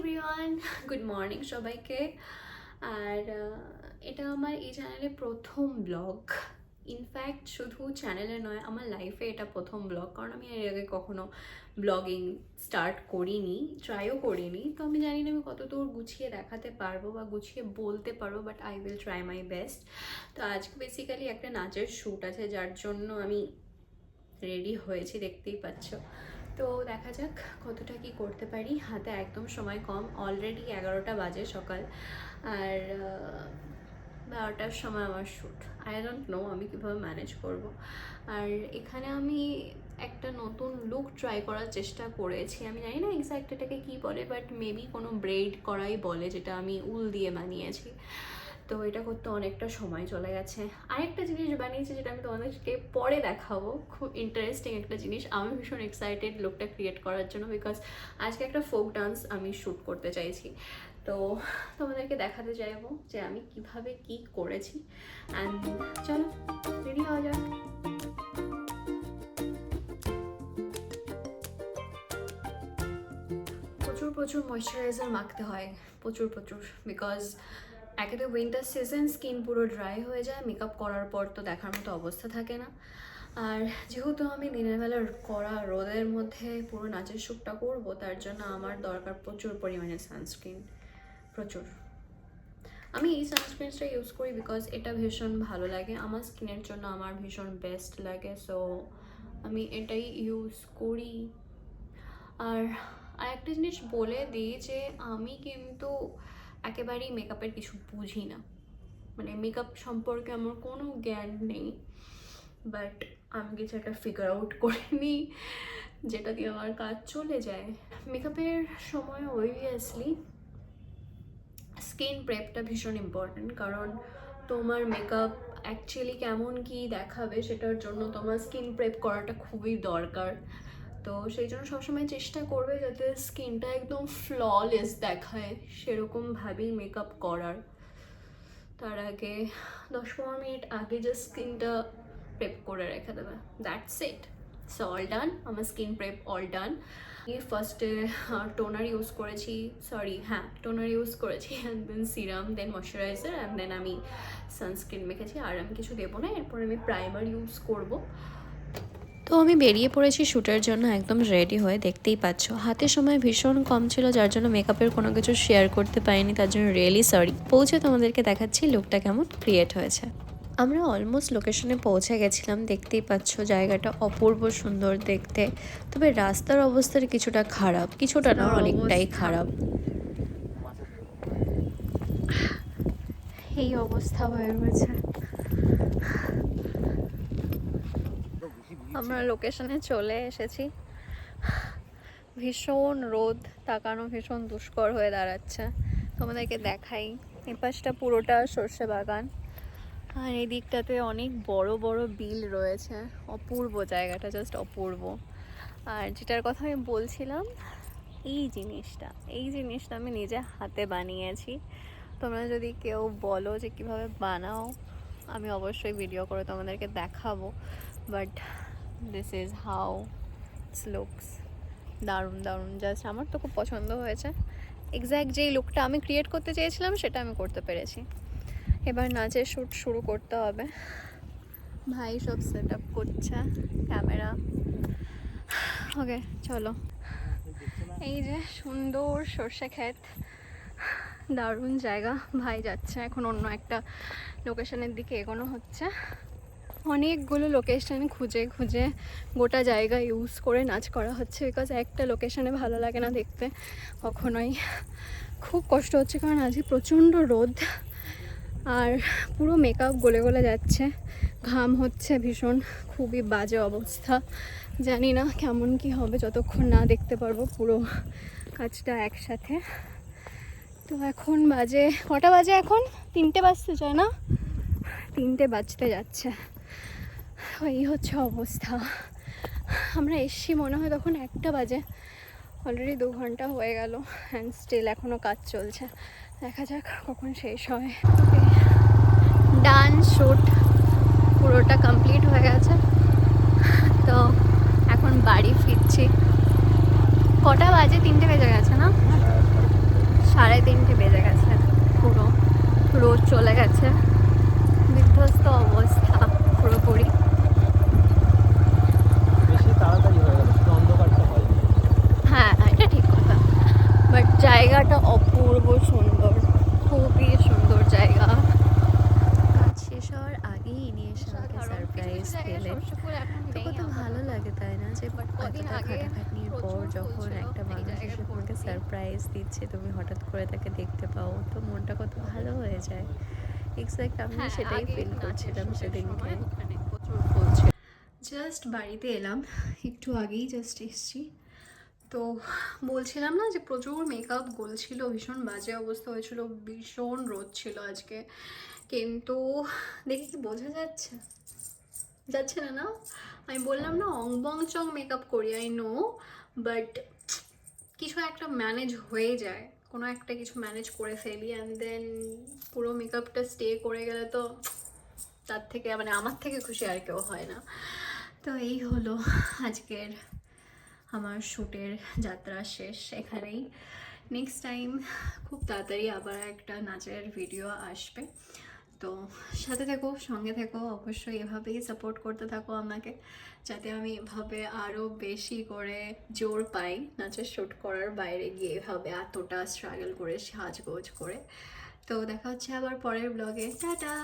Everyone good morning সবাইকে। আর এটা আমার এই চ্যানেলে প্রথম ব্লগ ইনফ্যাক্ট শুধু চ্যানেলে নয়, আমার লাইফে এটা প্রথম ব্লগ কারণ আমি এর আগে কখনো ব্লগিং স্টার্ট করিনি ট্রাইও করিনি। তো আমি জানি না আমি কতদূর গুছিয়ে দেখাতে পারব বা গুছিয়ে বলতে পারব but I will try my best তো আজকে বেসিক্যালি একটা নাচের শ্যুট আছে, যার জন্য আমি রেডি হয়েছি, দেখতেই পাচ্ছ। তো দেখা যাক কতটা কি করতে পারি। হাতে একদম সময় কম অলরেডি এগারোটা বাজে সকাল। আর বারোটার সময় আমার শ্যুট আই ডোন্ট নো আমি কীভাবে ম্যানেজ করব। আর এখানে আমি একটা নতুন লুক ট্রাই করার চেষ্টা করেছি। আমি জানি না এক্স্যাক্ট এটাকে কী বলে বাট মেবি কোনো ব্রেড করাই বলে, যেটা আমি উল দিয়ে বানিয়েছি। তো এটা করতে অনেকটা সময় চলে গেছে। আরেকটা জিনিস বানিয়েছি যেটা আমি তোমাদেরকে পরে দেখাবো। খুব ইন্টারেস্টিং একটা জিনিস। আমি ভীষণ এক্সাইটেড লুকটা ক্রিয়েট করার জন্য বিকজ আজকে একটা ফোক ডান্স আমি শ্যুট করতে চাইছি। তো তোমাদেরকে দেখাতে চাইব যে আমি কীভাবে কি করেছি। অ্যান্ড চলো রেডি হওয়া যাক। প্রচুর প্রচুর ময়শ্চারাইজার মাখতে হয়। প্রচুর প্রচুর। বিকজ একে তো উইন্টার সিজন স্কিন পুরো ড্রাই হয়ে যায় মেকআপ করার পর তো দেখার মতো অবস্থা থাকে না। আর যেহেতু আমি দিনের বেলা করা রোদের মধ্যে পুরো নাচের শ্যুটটা করব, তার জন্য আমার দরকার প্রচুর পরিমাণে সানস্ক্রিন প্রচুর। আমি এই সানস্ক্রিনসটা ইউজ করি বিকজ এটা ভীষণ ভালো লাগে। আমার স্কিনের জন্য আমার ভীষণ বেস্ট লাগে সো আমি এটাই ইউজ করি। আর আরেকটা জিনিস বলে দিই যে, আমি কিন্তু একেবারেই মেকআপের কিছু বুঝি না। মানে মেকআপ সম্পর্কে আমার কোনো জ্ঞান নেই বাট আমি কিছু একটা ফিগার আউট করে নিই, যেটা দিয়ে আমার কাজ চলে যায়। মেকআপের সময় অবভিয়াসলি স্কিন প্রেপটা ভীষণ ইম্পর্ট্যান্ট কারণ তোমার মেকআপ অ্যাকচুয়ালি কেমন কি দেখাবে সেটার জন্য তোমার স্কিন প্রেপ করাটা খুবই দরকার। তো সেই জন্য সবসময় চেষ্টা করবে যাতে স্কিনটা একদম ফ্ললেস দেখায় সেরকমভাবেই মেকআপ করার। তার আগে দশ পনেরো মিনিট আগে জাস্ট স্কিনটা প্রেপ করে রেখে দেবে। That's it so all done আমার স্কিন প্রেপ অল ডান ফার্স্টে টোনার ইউজ করেছি। সরি হ্যাঁ টোনার ইউজ করেছি and then serum then moisturiser and then আমি সানস্ক্রিন মেখেছি। আর আমি কিছু দেবো না, এরপর আমি প্রাইমার ইউজ করব। তো আমি বেরিয়ে পড়েছি শ্যুটের জন্য একদম রেডি হয়ে, দেখতেই পাচ্ছ। হাতে সময় ভীষণ কম ছিল, যার জন্য মেকআপের কোনো কিছু শেয়ার করতে পারিনি, তার জন্য রিয়েলি সরি পৌঁছে তোমাদেরকে দেখাচ্ছি লুকটা কেমন ক্রিয়েট হয়েছে। আমরা অলমোস্ট লোকেশনে পৌঁছে গেছিলাম, দেখতেই পাচ্ছ জায়গাটা অপূর্ব সুন্দর দেখতে। তবে রাস্তার অবস্থার কিছুটা খারাপ, কিছুটা না, অনেকটাই খারাপ। এই অবস্থা হয়ে রয়েছে। আমরা লোকেশনে চলে এসেছি। ভীষণ রোদ, তাকানো ভীষণ দুষ্কর হয়ে দাঁড়াচ্ছে। তোমাদেরকে দেখাই, এই পাশটা পুরোটা সর্ষে বাগান। আর এই দিকটাতে অনেক বড় বড় বিল রয়েছে, অপূর্ব জায়গাটা জাস্ট অপূর্ব। আর যেটার কথা আমি বলছিলাম, এই জিনিসটা এই জিনিসটা আমি নিজে হাতে বানিয়েছি। তোমরা যদি কেউ বলো যে কীভাবে বানাও, আমি অবশ্যই ভিডিও করে তোমাদেরকে দেখাবো। But this is how it's looks দারুণ দারুণ. জাস্ট আমার তো খুব পছন্দ হয়েছে। এক্স্যাক্ট যেই লুকটা আমি ক্রিয়েট করতে চেয়েছিলাম, সেটা আমি করতে পেরেছি। এবার নাচের শ্যুট শুরু করতে হবে। ভাই সব সেট আপ করছে ক্যামেরা ওকে চলো। এই যে সুন্দর সর্ষে ক্ষেত। দারুণ জায়গা। ভাই যাচ্ছে, এখন অন্য একটা লোকেশনের দিকে এগোনো হচ্ছে। অনেকগুলো লোকেশন খুঁজে খুঁজে গোটা জায়গা ইউজ করে নাচ করা হচ্ছে বিকজ একটা লোকেশনে ভালো লাগে না দেখতে কখনোই। খুব কষ্ট হচ্ছে কারণ আজকে প্রচণ্ড রোদ আর পুরো মেকআপ গলে গলে যাচ্ছে, ঘাম হচ্ছে ভীষণ, খুবই বাজে অবস্থা। জানি না কেমন কি হবে, যতক্ষণ না দেখতে পারব পুরো কাজটা একসাথে। তো এখন বাজে, কটা বাজে এখন? তিনটে বাজতে চায় না? তিনটে বাজতে যাচ্ছে। এই হচ্ছে অবস্থা। আমরা এসছি মনে হয় তখন একটা বাজে। অলরেডি দু ঘণ্টা হয়ে গেল অ্যান্ড স্টিল এখনও কাজ চলছে। দেখা যাক কখন শেষ হয়। ডান শ্যুট পুরোটা কমপ্লিট হয়ে গেছে। তো এখন বাড়ি ফিরছি। কটা বাজে? তিনটে বেজে গেছে না? সাড়ে তিনটে বেজে গেছে পুরো। রোজ চলে গেছে। বিধ্বস্ত অবস্থা পুরোপুরি। আমাকে সারপ্রাইজ দিলেন তো কত ভালো লাগে তাই না? যে এতটা আগে খাটাখাটনির পর যখন একটা মানুষ এসে তোমাকে সারপ্রাইজ দিচ্ছে তুমি হঠাৎ করে তাকে দেখতে পাও তো মনটা কত ভালো হয়ে যায়। এক্স্যাক্ট আমি হ্যাঁ, সেটাই ফিল করছিলাম সেদিনকে। জাস্ট বাড়িতে এলাম একটু আগেই জাস্ট এসছি। তো বলছিলাম না যে প্রচুর মেকআপ গলছিল, ভীষণ বাজে অবস্থা হয়েছিল, ভীষণ রোদ ছিল আজকে। কিন্তু দেখি কি বোঝা যাচ্ছে? যাচ্ছে না না? আমি বললাম না অং বং চং মেকআপ করি আই নো বাট কিছু একটা ম্যানেজ হয়ে যায়। কোনো একটা কিছু ম্যানেজ করে ফেলি অ্যান্ড দেন পুরো মেকআপটা স্টে করে গেলে তো তার থেকে মানে আমার থেকে খুশি আর কেউ হয় না। তো এই হলো আজকের আমার শ্যুটের যাত্রা শেষ এখানেই। নেক্সট টাইম খুব তাড়াতাড়ি আবার একটা নাচের ভিডিও আসবে। তো সাথে থেকো, সঙ্গে থেকো, অবশ্যই এভাবেই সাপোর্ট করতে থাকো আমাকে, যাতে আমি এভাবে আরও বেশি করে জোর পাই নাচের শ্যুট করার বাইরে গিয়ে এভাবে এতটা স্ট্রাগল করে সাজগোজ করে। তো দেখা হচ্ছে আবার পরের ব্লগে টাটা!